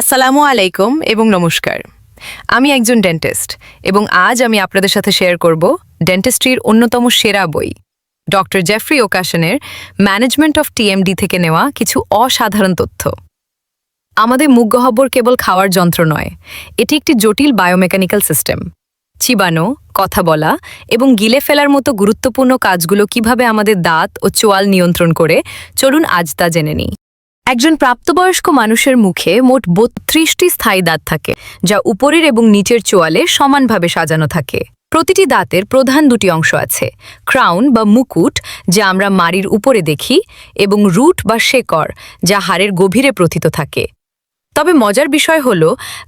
আসসালামু আলাইকুম এবং নমস্কার। আমি একজন ডেন্টিস্ট এবং আজ আমি আপনাদের সাথে শেয়ার করব ডেন্টিস্ট্রির অন্যতম সেরা বই, ডক্টর জেফ্রি ওকাশনের ম্যানেজমেন্ট অফ টিএমডি থেকে নেওয়া কিছু অসাধারণ তথ্য। আমাদের মুখ গহ্বর কেবল খাওয়ার যন্ত্র নয়, এটি একটি জটিল বায়োমেকানিক্যাল সিস্টেম। চিবানো, কথা বলা এবং গিলে ফেলার মতো গুরুত্বপূর্ণ কাজগুলো কীভাবে আমাদের দাঁত ও চোয়াল নিয়ন্ত্রণ করে, চলুন আজ তা জেনে নিই। একজন প্রাপ্তবয়স্ক মানুষের মুখে মোট বত্রিশটি স্থায়ী দাঁত থাকে, যা উপরের এবং নিচের চোয়ালে সমানভাবে সাজানো থাকে। প্রতিটি দাঁতের প্রধান দুটি অংশ আছে, ক্রাউন বা মুকুট, যা আমরা মাড়ির উপরে দেখি, এবং রুট বা শেকড়, যা হাড়ের গভীরে প্রথিত থাকে। তবে মজার বিষয় হল,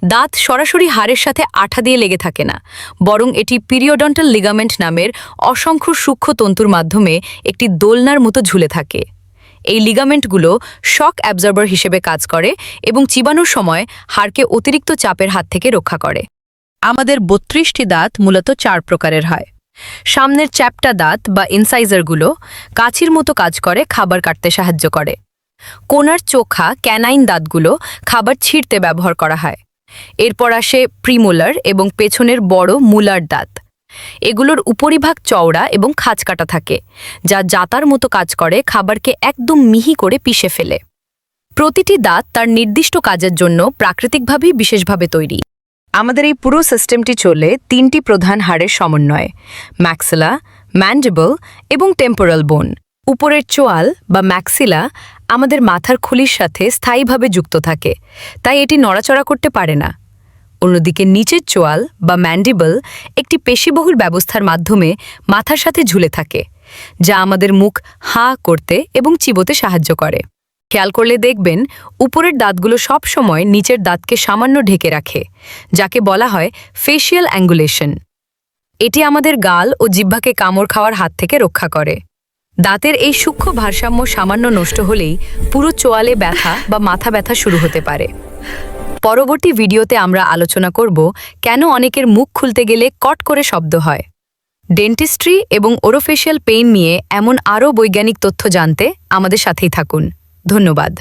দাঁত সরাসরি হাড়ের সাথে আঠা দিয়ে লেগে থাকে না, বরং এটি পিরিয়ডন্টাল লিগামেন্ট নামের অসংখ্য সূক্ষ্ম তন্তুর মাধ্যমে একটি দোলনার মতো ঝুলে থাকে। এই লিগামেন্টগুলো শক অ্যাবজর্বার হিসেবে কাজ করে এবং চিবানোর সময় হাড়কে অতিরিক্ত চাপের হাত থেকে রক্ষা করে। আমাদের বত্রিশটি দাঁত মূলত চার প্রকারের হয়। সামনের চ্যাপটা দাঁত বা ইনসাইজারগুলো কাছির মতো কাজ করে, খাবার কাটতে সাহায্য করে। কোনার চোখা, ক্যানাইন দাঁতগুলো খাবার ছিঁড়তে ব্যবহার করা হয়। এরপর আসে প্রিমোলার এবং পেছনের বড় মুলার দাঁত। এগুলোর উপরিভাগ চওড়া এবং খাঁজকাটা থাকে, যা জাতার মতো কাজ করে খাবারকে একদম মিহি করে পিষে ফেলে। প্রতিটি দাঁত তার নির্দিষ্ট কাজের জন্য প্রাকৃতিকভাবেই বিশেষভাবে তৈরি। আমাদের এই পুরো সিস্টেমটি চলে তিনটি প্রধান হাড়ের সমন্বয়ে, ম্যাক্সিলা ম্যান্ডেবল এবং টেম্পোরাল বোন। উপরের চোয়াল বা ম্যাক্সিলা আমাদের মাথার খুলির সাথে স্থায়ীভাবে যুক্ত থাকে, তাই এটি নড়াচড়া করতে পারে না। অন্যদিকে নিচের চোয়াল বা ম্যান্ডিবল একটি পেশিবহুল ব্যবস্থার মাধ্যমে মাথার সাথে ঝুলে থাকে, যা আমাদের মুখ হা করতে এবং চিবোতে সাহায্য করে। খেয়াল করলে দেখবেন, উপরের দাঁতগুলো সব সময় নিচের দাঁতকে সামান্য ঢেকে রাখে, যাকে বলা হয় ফেশিয়াল অ্যাঙ্গুলেশন এটি আমাদের গাল ও জিহ্বাকে কামড় খাওয়ার হাত থেকে রক্ষা করে। দাঁতের এই সূক্ষ্ম ভারসাম্য সামান্য নষ্ট হলেই পুরো চোয়ালে ব্যথা বা মাথা ব্যথা শুরু হতে পারে। পরবর্তী ভিডিওতে আমরা আলোচনা করব কেন অনেকের মুখ খুলতে গেলে কট করে শব্দ হয়। ডেন্টিস্ট্রি এবং ওরোফেশিয়াল পেইন নিয়ে এমন আরও বৈজ্ঞানিক তথ্য জানতে আমাদের সাথেই থাকুন। ধন্যবাদ।